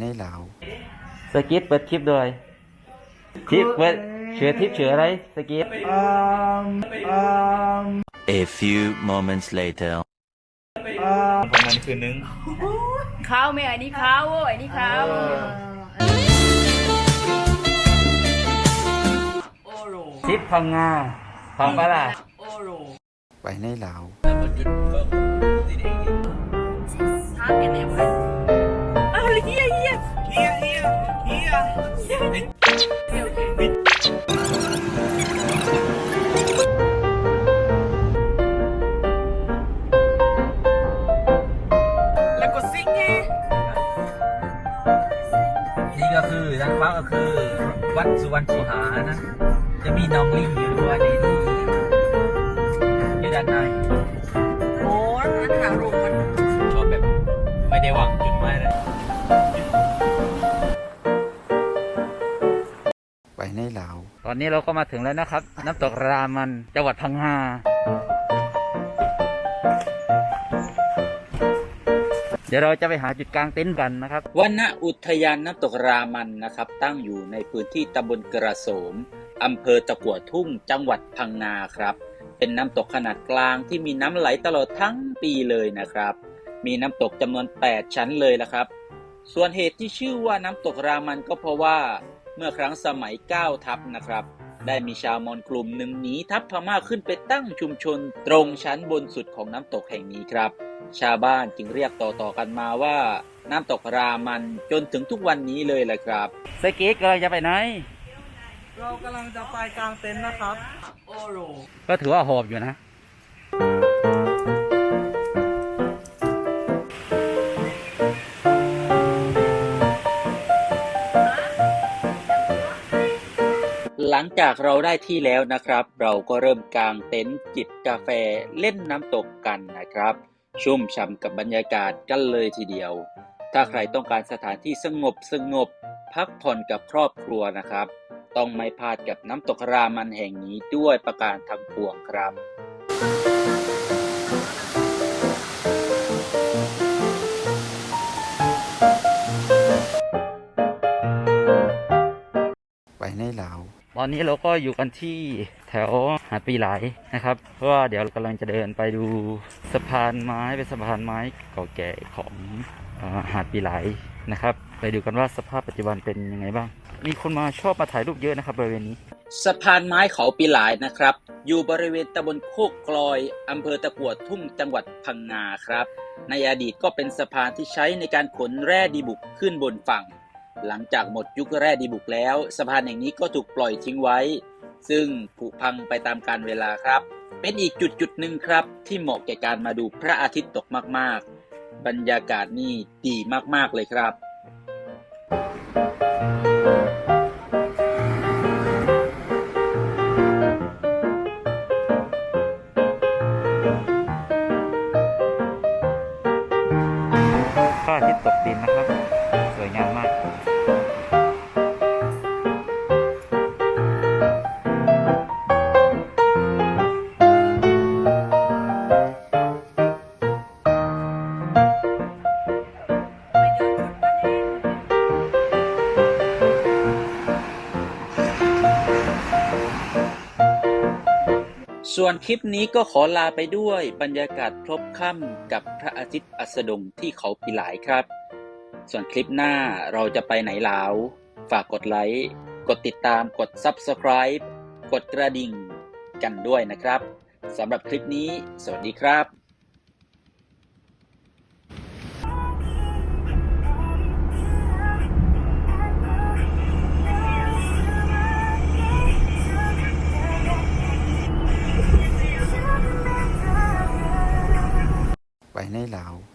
ในลาวสกิทเปิดคลิปด้วยคลิปเปิดเชื่อทิปเชื่ออะไรสกิท A few moments later. ประมาณคืนนึงข้าวแม่อันนี้ข้าวโว้ยอันนี้ข้าวโอโรทิปพังงาพังปะล่ะโอโรไปในลาวทาน แล้วก็ซิงไงนี่ก็คือทางฟ้าก็คือ วัดสุวรรณสุหานะ จะมีน้องลิงอยู่ด้วยนี่ ตอนนี้เราก็มาถึงแล้วนะครับ น้ำตกรามันจังหวัดพังงาเดี๋ยวเราจะไปหาจุดกลางเต็นท์กันนะครับวันอุทยานน้ำตกรามันนะครับ ตั้งอยู่ในพื้นที่ตำบลกระโสมอำเภอตะกั่วทุ่งจังหวัดพังงาครับ เป็นน้ำตกขนาดกลางที่มีน้ำไหลตลอดทั้งปีเลยนะครับ มีน้ำตกจำนวน 8 ชั้นเลยละครับ ส่วนเหตุที่ชื่อว่าน้ำตกรามันก็เพราะว่า เมื่อครั้งสมัย9ทัพนะครับ ได้มีชาวมอญกลุ่มหนึ่งหนีทัพพม่าขึ้นไปตั้งชุมชน ตรงชั้นบนสุดของน้ำตกแห่งนี้ครับ ชาวบ้านจึงเรียกต่อๆกันมาว่า น้ำตกรามันจนถึงทุกวันนี้เลยแหละครับสกิทกำลังจะไปไหน เรากำลังจะไปกลางเต็นท์นะครับ โอโรก็ถือว่าหอบอยู่นะ ลังจากเราได้ที่แล้วนะครับ เราก็เริ่มกางเต็นท์จิบกาแฟเล่นน้ำตกกันนะครับ ชุ่มฉ่ำกับบรรยากาศกันเลยทีเดียว ถ้าใครต้องการสถานที่สงบสงบพักผ่อนกับครอบครัวนะครับ ต้องไม่พลาดกับน้ำตกรามันแห่งนี้ด้วยประการทั้งปวงครับ อนนี้เราก็อยู่กันที่แถวหาดปีหลายนะครับเพราะว่าเดี๋ยวเรากำลังจะเดินไปดูสะพานไม้เป็นสะพานไม้เก่าแก่ของอหาดปีหลายนะครับ ไปดูกันว่าสภาพปัจจุบันเป็นยังไงบ้าง มีคนมาชอบมาถ่ายรูปเยอะนะครับบริเวณนี้สะพานไม้เขาปีหลายนะครับ อยู่บริเวณตำบลโคกกลอยอำเภอตะกัวทุ่งจังหวัดพังงาครับ ในอดีตก็เป็นสะพานที่ใช้ในการขนแร่ดีบุกขึ้นบนฝั่ง หลังจากหมดยุคแร่ดีบุกแล้ว สะพานแห่งนี้ก็ถูกปล่อยทิ้งไว้ ซึ่งผุพังไปตามกาลเวลาครับ เป็นอีกจุดจุดหนึ่งครับ ที่เหมาะแก่การมาดูพระอาทิตย์ตกมาก ๆ บรรยากาศนี่ดีมากๆเลยครับพระอาทิตย์ตกดินนะครับ ส่วนคลิปนี้ก็ขอลาไปด้วยบรรยากาศพลบค่ำกับพระอาทิตย์อัสดงที่เขาปีหลายครับ ส่วนคลิปหน้าเราจะไปไหนลาว ฝากกดไลค์ กดติดตาม กด Subscribe กดกระดิ่งกันด้วยนะครับสำหรับคลิปนี้ สวัสดีครับ